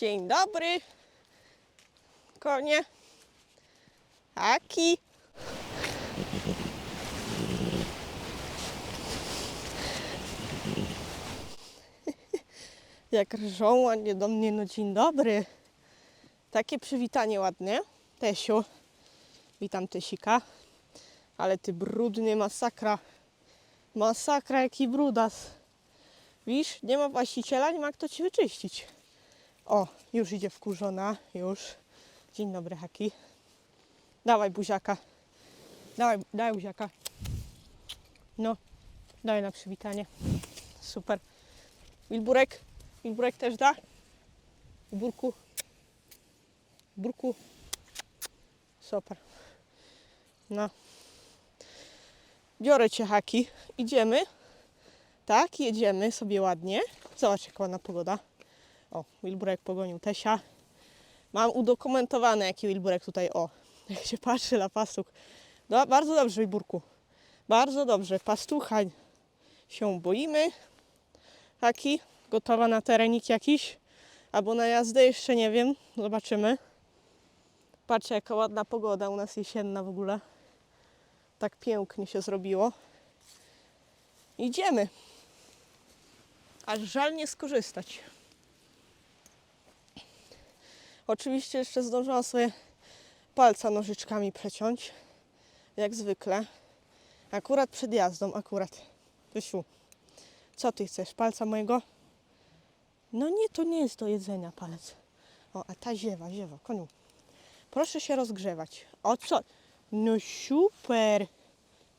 Dzień dobry. Konie. Aki. Jak rżą ładnie do mnie, no dzień dobry. Takie przywitanie ładnie. Tesiu. Witam Tesika. Ale ty brudny, masakra. Masakra, jaki brudas. Widzisz, nie ma właściciela, nie ma kto ci wyczyścić. O, już idzie wkurzona, już. Dzień dobry, Haki. Dawaj buziaka. Dawaj, daj buziaka. No, daj na przywitanie. Super. Wilburek? Wilburek też da? Burku? Burku? Super. No. Biorę cię, Haki. Idziemy. Tak, jedziemy sobie ładnie. Zobacz, jaka ładna pogoda. O, Wilburek pogonił Tesia. Mam udokumentowane, jaki Wilburek tutaj, o, jak się patrzy na pastuch. No, bardzo dobrze, Wilburku. Bardzo dobrze. Pastuchań się boimy. Taki, gotowa na terenik jakiś? Albo na jazdę, jeszcze nie wiem. Zobaczymy. Patrzcie, jaka ładna pogoda u nas jesienna w ogóle. Tak pięknie się zrobiło. Idziemy. Aż żal nie skorzystać. Oczywiście jeszcze zdążyłam sobie palca nożyczkami przeciąć. Jak zwykle. Akurat przed jazdą, akurat. Wysiu, co ty chcesz? Palca mojego? No nie, to nie jest do jedzenia palec. O, a ta ziewa, ziewa, koniu. Proszę się rozgrzewać. O co? No super.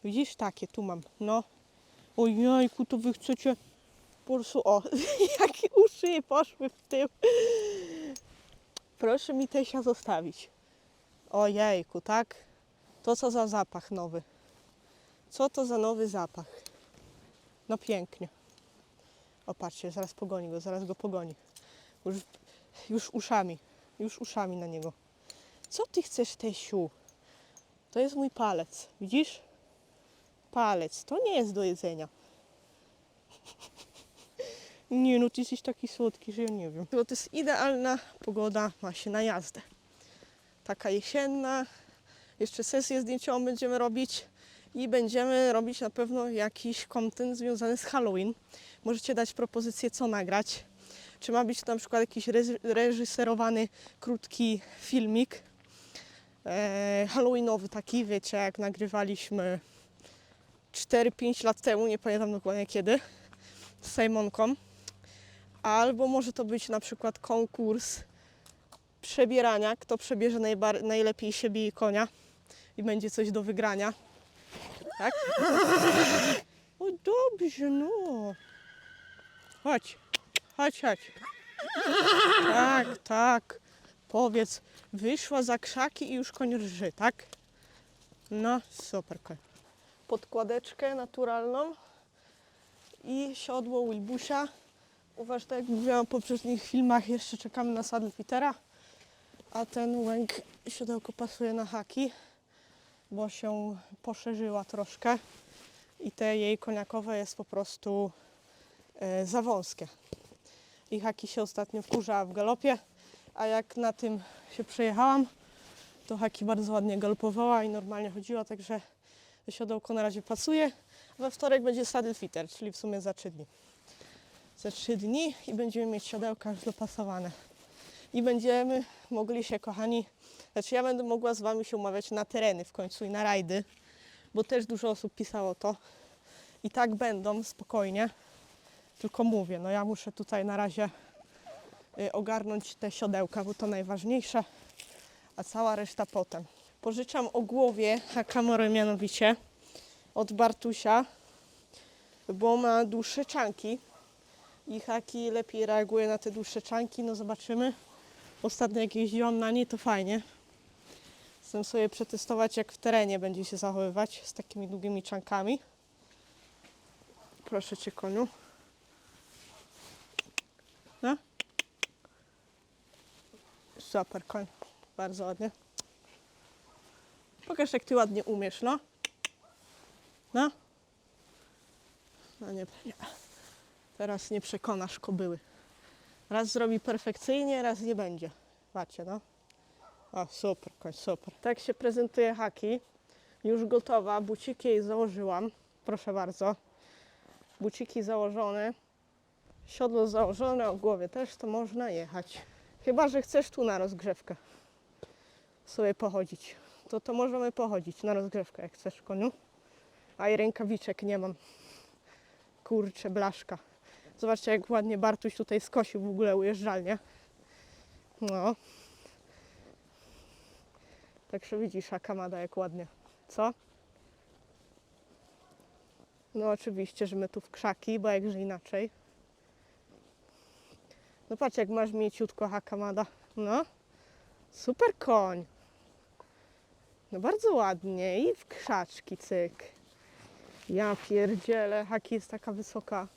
Widzisz, takie tu mam. No. Ojejku, to wy chcecie... Po prostu, o, jakie uszy poszły w tył. Proszę mi Tesia zostawić. Ojejku, tak? To co za zapach nowy. Co to za nowy zapach? No pięknie. O patrzcie, zaraz pogoni go, zaraz go pogoni. Już, już uszami, już uszami na niego. Co ty chcesz, Tesiu? To jest mój palec, widzisz? Palec, to nie jest do jedzenia. Nie no, ty jesteś taki słodki, że ja nie wiem. Bo to jest idealna pogoda właśnie na jazdę. Taka jesienna. Jeszcze sesję zdjęciową będziemy robić i będziemy robić na pewno jakiś content związany z Halloween. Możecie dać propozycję, co nagrać. Czy ma być to na przykład jakiś reżyserowany, krótki filmik e, halloweenowy taki, wiecie, jak nagrywaliśmy 4-5 lat temu, nie pamiętam dokładnie kiedy, z Simonką. Albo może to być na przykład konkurs przebierania, kto przebierze najlepiej siebie i konia i będzie coś do wygrania. Tak? O dobrze, no. Chodź, chodź, chodź. Tak, tak. Powiedz, wyszła za krzaki i już koń rży, tak? No, super koń. Podkładeczkę naturalną i siodło Wilbusia. Uważ, tak jak mówiłam w poprzednich filmach, jeszcze czekamy na sadl Petera, a ten łęk siodełko pasuje na haki, bo się poszerzyła troszkę i te jej koniakowe jest po prostu e, za wąskie. I haki się ostatnio wkurzała w galopie, a jak na tym się przejechałam, to haki bardzo ładnie galopowała i normalnie chodziła, także siodełko na razie pasuje. We wtorek będzie saddle fitter, czyli w sumie za 3 dni za trzy dni i będziemy mieć siodełka już dopasowane. I będziemy mogli się, kochani, znaczy ja będę mogła z Wami się umawiać na tereny w końcu i na rajdy, bo też dużo osób pisało to. I tak będą, spokojnie. Tylko mówię, no ja muszę tutaj na razie y, ogarnąć te siodełka, bo to najważniejsze, a cała reszta potem. Pożyczam o głowie Hakamory mianowicie od Bartusia, bo ma dłuższe czanki i haki lepiej reaguje na te dłuższe czanki, no zobaczymy. Ostatnio jak jeździłam na niej, to fajnie. Chcę sobie przetestować, jak w terenie będzie się zachowywać z takimi długimi czankami. Proszę Cię, koniu. No. Super, koń. Bardzo ładnie. Pokaż, jak Ty ładnie umiesz, no. No. No nie, nie. Teraz nie przekonasz kobyły. Raz zrobi perfekcyjnie, raz nie będzie. Patrzcie, no. O, super, koń, super. Tak się prezentuje haki. Już gotowa, buciki jej założyłam. Proszę bardzo. Buciki założone. Siodło założone, o głowie też to można jechać. Chyba, że chcesz tu na rozgrzewkę sobie pochodzić. To to możemy pochodzić na rozgrzewkę, jak chcesz, koniu. A i rękawiczek nie mam. Kurczę, blaszka. Zobaczcie, jak ładnie Bartuś tutaj skosił w ogóle ujeżdżalnię. No. Także widzisz, Akamada jak ładnie. Co? No oczywiście, że my tu w krzaki, bo jakże inaczej. No patrz, jak masz mieciutko Hakamada. No. Super koń. No bardzo ładnie. I w krzaczki, cyk. Ja pierdzielę, haki jest taka wysoka.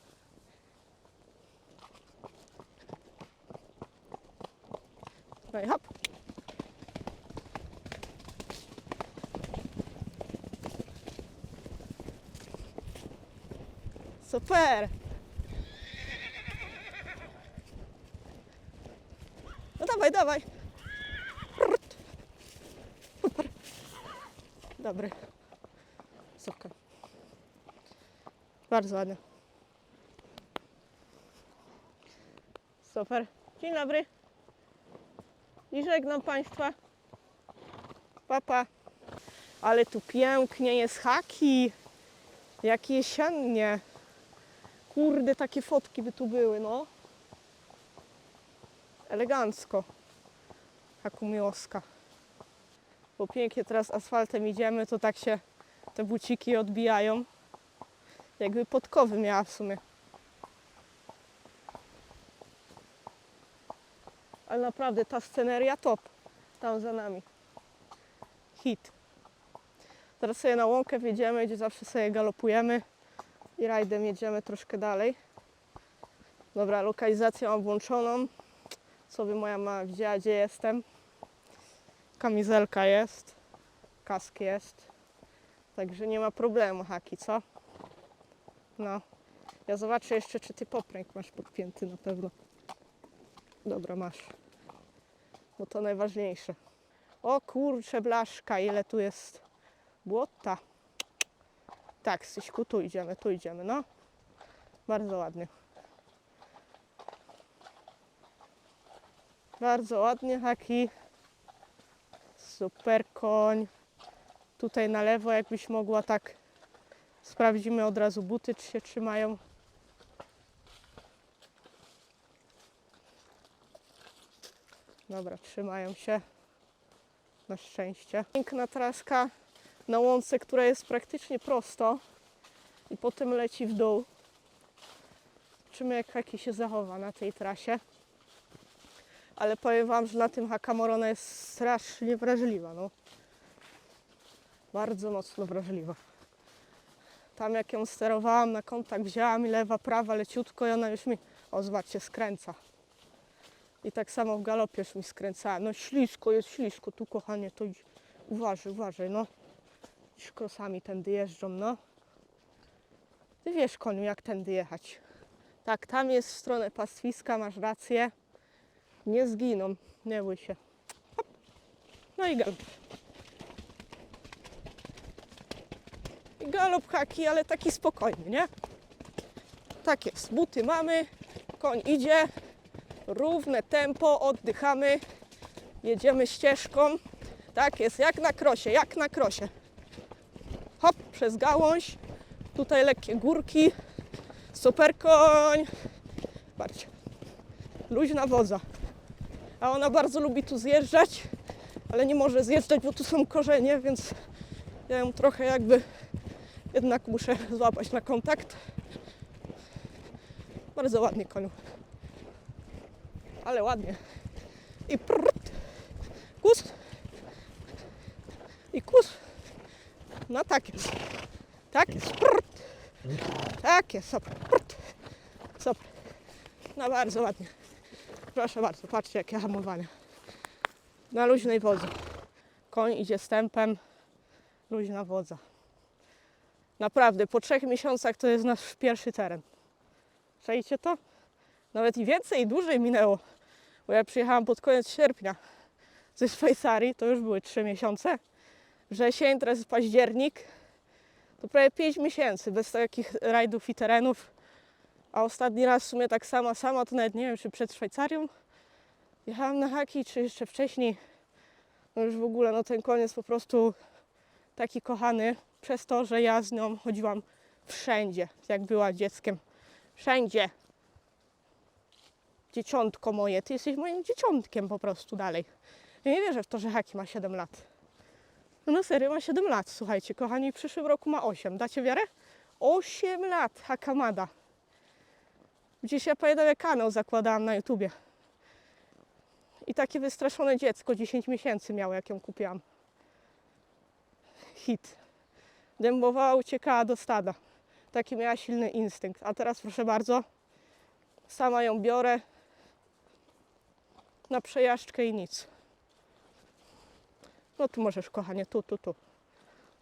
No i hop. Super! No dawaj, dawaj. Super. Dobry. Super. Bardzo ładny. Super. Dzień dobry. I żegnam Państwa. Papa. Ale tu pięknie jest haki. Jak jesiennie. Kurde, takie fotki by tu były, no. Elegancko. Haku miłoska. Bo pięknie teraz asfaltem idziemy, to tak się te buciki odbijają. Jakby podkowy miała w sumie. Ale naprawdę ta sceneria top. Tam za nami. Hit. Teraz sobie na łąkę wjedziemy, gdzie zawsze sobie galopujemy i rajdem jedziemy troszkę dalej. Dobra, lokalizację mam włączoną. Co by moja mama widziała, gdzie jestem. Kamizelka jest. Kask jest. Także nie ma problemu, haki, co? No. Ja zobaczę jeszcze, czy ty popręg masz podpięty na pewno. Dobra, masz. Bo to najważniejsze. O kurcze, blaszka, ile tu jest błota. Tak, Syśku, tu idziemy, tu idziemy, no. Bardzo ładnie. Bardzo ładnie, haki. Super koń. Tutaj na lewo, jakbyś mogła tak. Sprawdzimy od razu buty, czy się trzymają. Dobra, trzymają się. Na szczęście. Piękna traska na łące, która jest praktycznie prosto i potem leci w dół. Zobaczymy, jak Haki się zachowa na tej trasie. Ale powiem Wam, że na tym Hakamoro ona jest strasznie wrażliwa. No. Bardzo mocno wrażliwa. Tam jak ją sterowałam na kontakt, wzięłam i lewa, prawa, leciutko i ona już mi, o zobaczcie, skręca. I tak samo w galopie już mi skręcała. No ślisko, jest ślisko, tu kochanie, to uważaj, uważaj, no. Już krosami tędy jeżdżą, no. Ty wiesz, koniu, jak tędy jechać. Tak, tam jest w stronę pastwiska, masz rację. Nie zginą, nie bój się. Hop. No i galop. I galop haki, ale taki spokojny, nie? Tak jest, buty mamy, koń idzie, równe tempo, oddychamy, jedziemy ścieżką. Tak jest, jak na krosie, jak na krosie. Hop, przez gałąź, tutaj lekkie górki, super koń. Patrzcie, luźna wodza. A ona bardzo lubi tu zjeżdżać, ale nie może zjeżdżać, bo tu są korzenie, więc ja ją trochę jakby jednak muszę złapać na kontakt. Bardzo ładnie koniu. Ale ładnie. I prrt. Kus. I kus. No tak jest. Tak jest. Prrt. Tak jest. Super. Prrt. Super. No bardzo ładnie. Proszę bardzo, patrzcie jakie hamowanie. Na luźnej wodze. Koń idzie stępem. Luźna wodza. Naprawdę, po trzech miesiącach to jest nasz pierwszy teren. Czajcie to? Nawet i więcej, i dłużej minęło. Bo ja przyjechałam pod koniec sierpnia ze Szwajcarii, to już były 3 miesiące. Wrzesień, teraz jest październik. To prawie 5 miesięcy bez takich rajdów i terenów. A ostatni raz w sumie tak sama, sama, to nawet nie wiem, czy przed Szwajcarią jechałam na haki, czy jeszcze wcześniej. No już w ogóle, no ten koniec po prostu taki kochany, przez to, że ja z nią chodziłam wszędzie, jak była dzieckiem. Wszędzie. Dzieciątko moje, ty jesteś moim dzieciątkiem po prostu dalej. Ja nie wierzę w to, że Haki ma 7 lat. No serio ma 7 lat, słuchajcie, kochani, w przyszłym roku ma 8. Dacie wiarę? 8 lat Hakamada. Gdzieś ja pamiętam, jak kanał zakładałam na YouTubie. I takie wystraszone dziecko 10 miesięcy miało, jak ją kupiłam. Hit. Dębowała, uciekała do stada. Taki miała silny instynkt. A teraz proszę bardzo, sama ją biorę na przejażdżkę i nic. No tu możesz, kochanie, tu, tu, tu.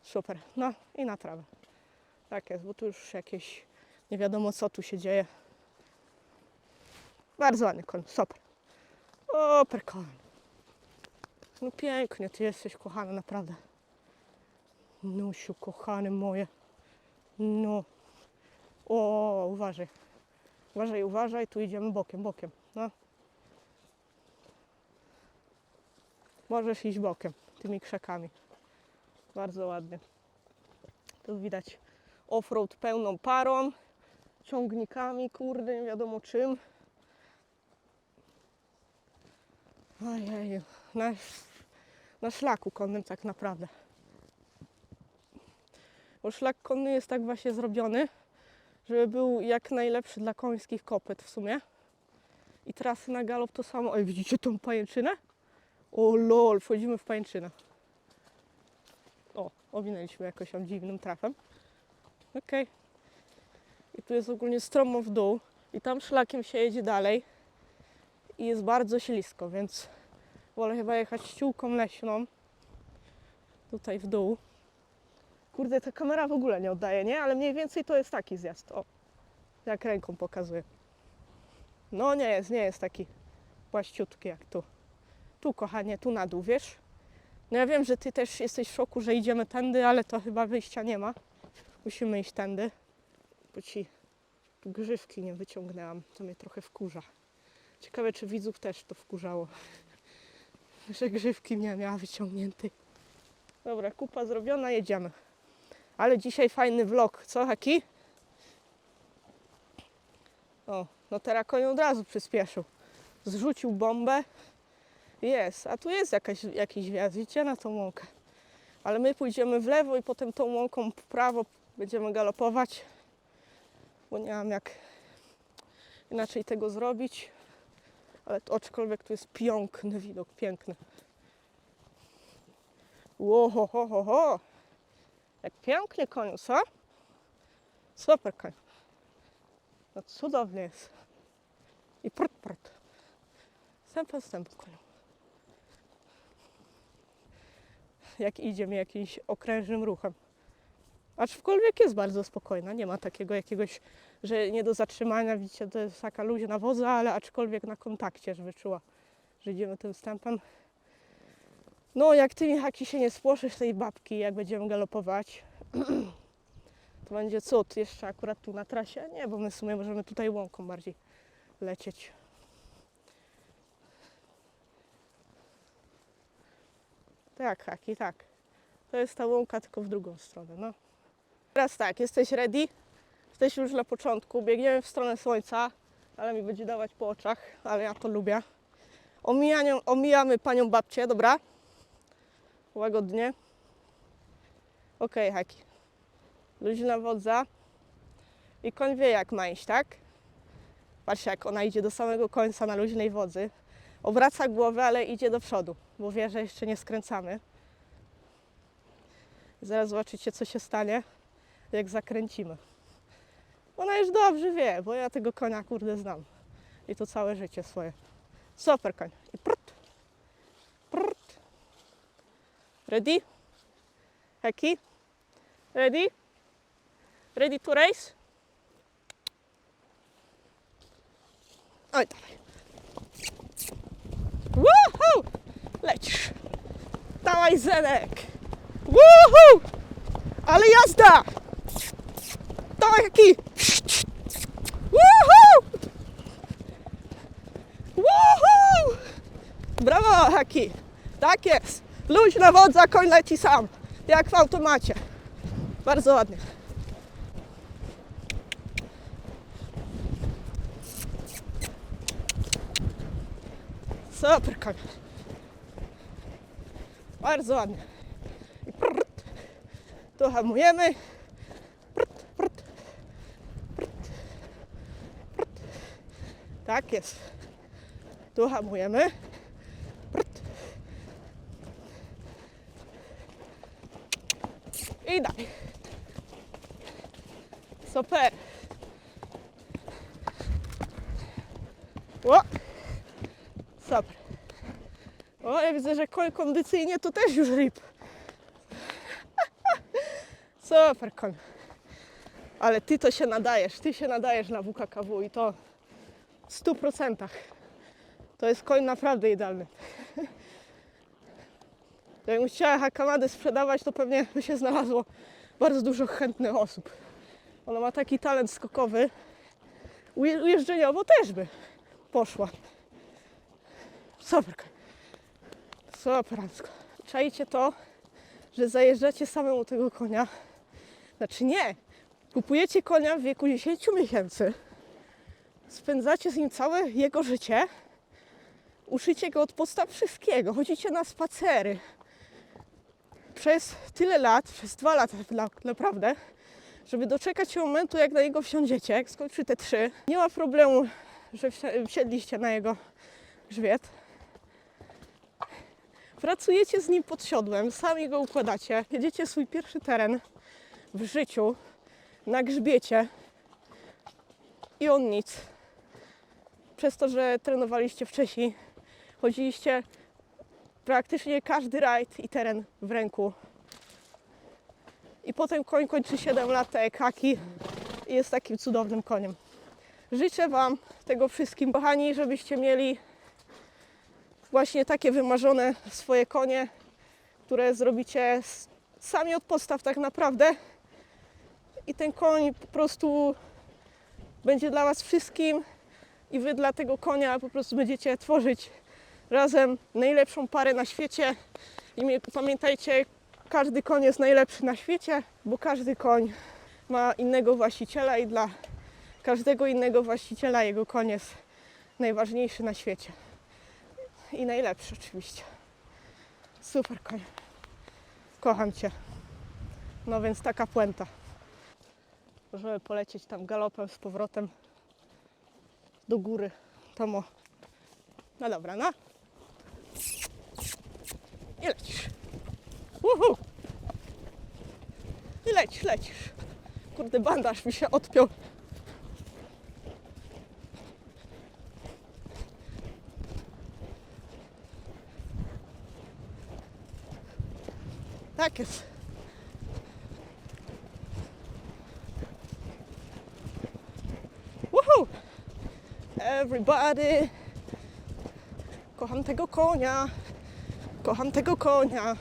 Super. No i na trawę. Tak jest, bo tu już jakieś nie wiadomo co tu się dzieje. Bardzo ładny koń, super. Super koń. No pięknie, ty jesteś kochana, naprawdę. Nusiu, kochany moje. No. O, uważaj. Uważaj, uważaj, tu idziemy bokiem, bokiem. No. Możesz iść bokiem, tymi krzakami. Bardzo ładnie. Tu widać offroad pełną parą, ciągnikami, kurde, nie wiadomo czym. Ojej, na, na szlaku konnym tak naprawdę. Bo szlak konny jest tak właśnie zrobiony, żeby był jak najlepszy dla końskich kopyt w sumie. I trasy na galop to samo. Oj, widzicie tą pajęczynę? O lol, wchodzimy w pajęczynę. O, owinęliśmy jakoś tam dziwnym trafem. Okej. I tu jest ogólnie stromo w dół. I tam szlakiem się jedzie dalej. I jest bardzo ślisko, więc wolę chyba jechać ściółką leśną. Tutaj w dół. Kurde, ta kamera w ogóle nie oddaje, nie? Ale mniej więcej to jest taki zjazd. O, jak ręką pokazuję. No nie jest, nie jest taki płaściutki jak tu. Tu, kochanie, tu na dół, wiesz? No ja wiem, że ty też jesteś w szoku, że idziemy tędy, ale to chyba wyjścia nie ma. Musimy iść tędy, bo ci grzywki nie wyciągnęłam. To mnie trochę wkurza. Ciekawe, czy widzów też to wkurzało, że grzywki nie miała wyciągniętej. Dobra, kupa zrobiona, jedziemy. Ale dzisiaj fajny vlog, co Haki? O, no teraz koń od razu przyspieszył. Zrzucił bombę. Jest, a tu jest jakaś, jakiś wjazd, widzicie, na tą łąkę. Ale my pójdziemy w lewo i potem tą łąką w prawo będziemy galopować. Bo nie mam jak inaczej tego zrobić. Ale to aczkolwiek tu jest piękny widok, piękny. Ło, ho, ho, ho, ho. Jak pięknie koniu, co? Super koń. No cudownie jest. I prut, prut. Stępem, stępem koniu. Jak idzie mi jakimś okrężnym ruchem. Aczkolwiek jest bardzo spokojna, nie ma takiego jakiegoś, że nie do zatrzymania, widzicie, to jest taka luźna woza, ale aczkolwiek na kontakcie, żeby czuła, że idziemy tym wstępem. No, jak ty, Michaki, się nie spłoszysz tej babki, jak będziemy galopować, to będzie cud. Jeszcze akurat tu na trasie. Nie, bo my w sumie możemy tutaj łąką bardziej lecieć. Tak, Haki, tak. To jest ta łąka, tylko w drugą stronę, no. Teraz tak, jesteś ready? Jesteś już na początku, biegniemy w stronę słońca, ale mi będzie dawać po oczach, ale ja to lubię. Omijanią, omijamy panią babcię, dobra? Łagodnie. Okej, okay, Haki. Luźna wodza. I koń wie jak ma iść, tak? Patrz jak ona idzie do samego końca na luźnej wodzy. Obraca głowę, ale idzie do przodu, bo wie, że jeszcze nie skręcamy. Zaraz zobaczycie, co się stanie, jak zakręcimy. Ona już dobrze wie, bo ja tego konia kurde znam. I to całe życie swoje. Super koń. I prut. Prut. Ready? Heki? Ready? Ready to race? Oj, dawaj. Woohoo! Lecisz. Dawaj, Zenek. Woohoo! Ale jazda! Dawaj, jaki! Woohoo! Brawo, Haki! Tak jest! Luźna wodza, koń leci sam. Jak w automacie. Bardzo ładnie. Super koń. Bardzo ładnie. I prrt. Tu hamujemy. Prrt, prrt. Prrt. Prrt. Tak jest. Tu hamujemy. Prrt. I dalej. Super. O! Super. O, ja widzę, że koń kondycyjnie to też już rip. Super koń. Ale ty to się nadajesz, ty się nadajesz na WKKW i to w stu procentach. To jest koń naprawdę idealny. Jakbym chciała Hakamadę sprzedawać, to pewnie by się znalazło bardzo dużo chętnych osób. Ona ma taki talent skokowy. Uje- Ujeżdżeniowo też by poszła. Super. koń. Superancko. Czajcie to, że zajeżdżacie samemu tego konia. Znaczy nie. Kupujecie konia w wieku 10 miesięcy. Spędzacie z nim całe jego życie. Uczycie go od podstaw wszystkiego. Chodzicie na spacery. Przez tyle lat, przez dwa lata naprawdę, żeby doczekać się momentu, jak na niego wsiądziecie, jak skończy te trzy. Nie ma problemu, że wsi- wsiedliście na jego grzbiet. Pracujecie z nim pod siodłem, sami go układacie. Jedziecie swój pierwszy teren w życiu na grzbiecie i on nic. Przez to, że trenowaliście wcześniej, chodziliście praktycznie każdy rajd i teren w ręku. I potem koń kończy 7 lat jak Haki i jest takim cudownym koniem. Życzę Wam tego wszystkim, kochani, żebyście mieli właśnie takie wymarzone swoje konie, które zrobicie sami od podstaw tak naprawdę. I ten koń po prostu będzie dla Was wszystkim i Wy dla tego konia po prostu będziecie tworzyć razem najlepszą parę na świecie. I pamiętajcie, każdy koń jest najlepszy na świecie, bo każdy koń ma innego właściciela i dla każdego innego właściciela jego koń jest najważniejszy na świecie. I najlepszy oczywiście. Super koń. Kocham Cię. No więc taka puenta. Możemy polecieć tam galopem z powrotem do góry. Tam o. No dobra, no. I lecisz. Uhu. I lecisz, lecisz. Kurde, bandaż mi się odpiął. Tak jest. Woohoo! Everybody! Kocham tego konia. Kocham tego konia.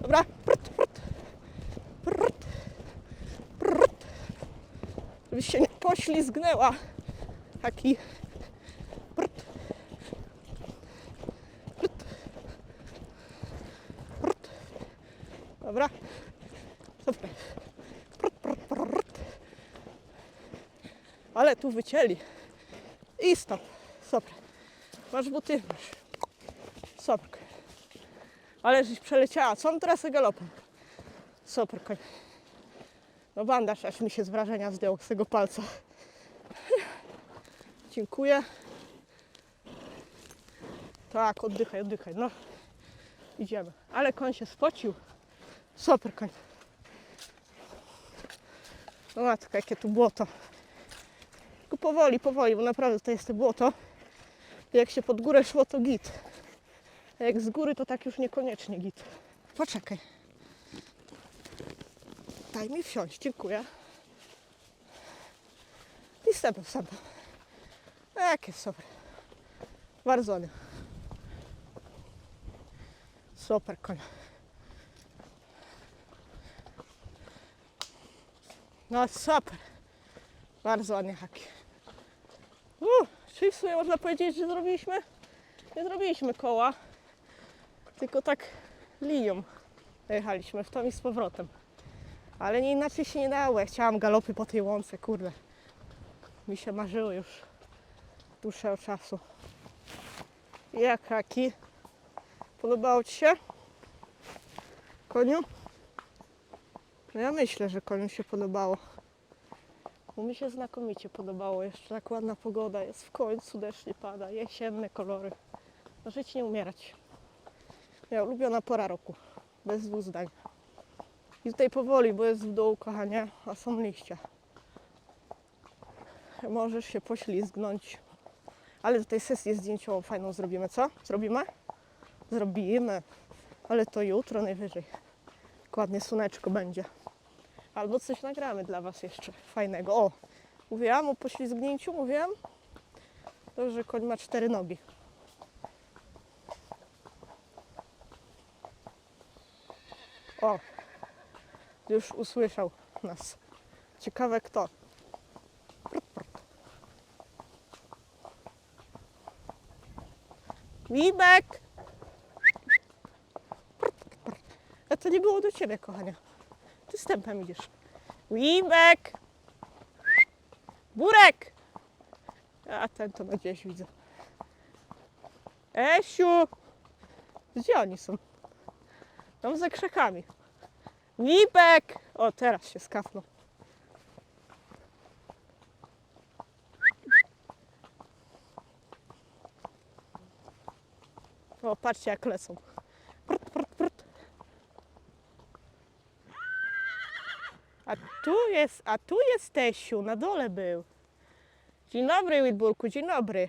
Dobra. Prut, prut. Prut. Prut. Żebyś się nie poślizgnęła. Taki. Prut. Prut. Prut. Dobra. Super. Prut, prut, prut. Ale tu wycięli. I stop. Super. Masz buty? Masz. Ale żeś przeleciała całą trasę galopem. Koń. No bandaż aż mi się z wrażenia zdjął z tego palca. Dziękuję. Tak, oddychaj, oddychaj. No. Idziemy. Ale koń się spocił. Super koń. No matka, jakie tu błoto. Tylko powoli, powoli, bo naprawdę to jest to błoto. Jak się pod górę szło, to git. A jak z góry, to tak już niekoniecznie git. Poczekaj. Daj mi wsiąść, dziękuję. I wstępem, wstępem. Jakie super. Bardzo ładnie. Super koń. No super. Bardzo ładnie haki. Uh, czyli w sumie można powiedzieć, że zrobiliśmy, nie zrobiliśmy koła, tylko tak linią jechaliśmy w tom i z powrotem. Ale nie inaczej się nie dało. Ja chciałam galopy po tej łące, kurde. Mi się marzyło już dłuższego czasu. Jak haki? Podobało Ci się? Koniu? No ja myślę, że koniu się podobało. Bo mi się znakomicie podobało. Jeszcze tak ładna pogoda jest. W końcu deszcz nie pada. Jesienne kolory. Żyć nie umierać. Moja ulubiona pora roku. Bez dwóch zdań. I tutaj powoli, bo jest w dół, kochanie, a są liście. Możesz się poślizgnąć. Ale tutaj sesję zdjęciową fajną zrobimy, co? Zrobimy? Zrobimy. Ale to jutro najwyżej. Dokładnie słoneczko będzie. Albo coś nagramy dla Was jeszcze fajnego. O, mówiłam o poślizgnięciu, mówiłam? To, że koń ma cztery nogi. O, już usłyszał nas. Ciekawe kto. Prut. A to nie było do ciebie, kochanie. Ty stępem idziesz. Wibek! Burek! A ten to gdzieś widzę. Esiu! Gdzie oni są? Tam za krzakami. Wibek! O, teraz się skapnął. O, patrzcie jak lecą. Prut, prut, prut. A tu jest, a tu jest Tesiu, na dole był. Dzień dobry, Whitburku, dzień dobry.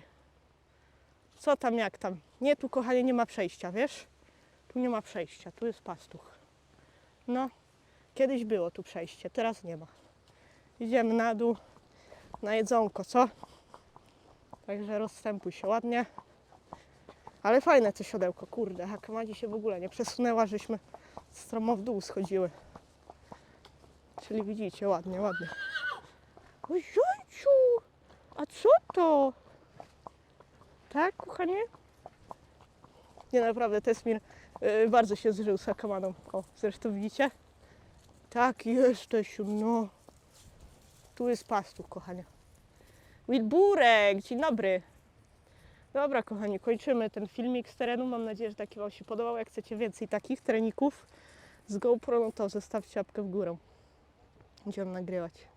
Co tam, jak tam? Nie, tu kochanie nie ma przejścia, wiesz? Tu nie ma przejścia, tu jest pastuch. No, kiedyś było tu przejście, teraz nie ma. Idziemy na dół, na jedzonko, co? Także rozstępuj się ładnie. Ale fajne to siodełko, kurde, Hakamadzi się w ogóle nie przesunęła, żeśmy stromo w dół schodziły. Czyli widzicie, ładnie, ładnie. O Jojciu, a co to? Tak, kochanie? Nie, naprawdę, Tesmir yy, bardzo się zżył z Hakamadą. O, zresztą widzicie? Tak, jesteś, no. Tu jest pastuch, kochanie. Wilburek, dzień dobry. Dobra, kochani, kończymy ten filmik z terenu. Mam nadzieję, że taki Wam się podobał. Jak chcecie więcej takich treników z GoPro, no to zostawcie łapkę w górę. Będziemy nagrywać.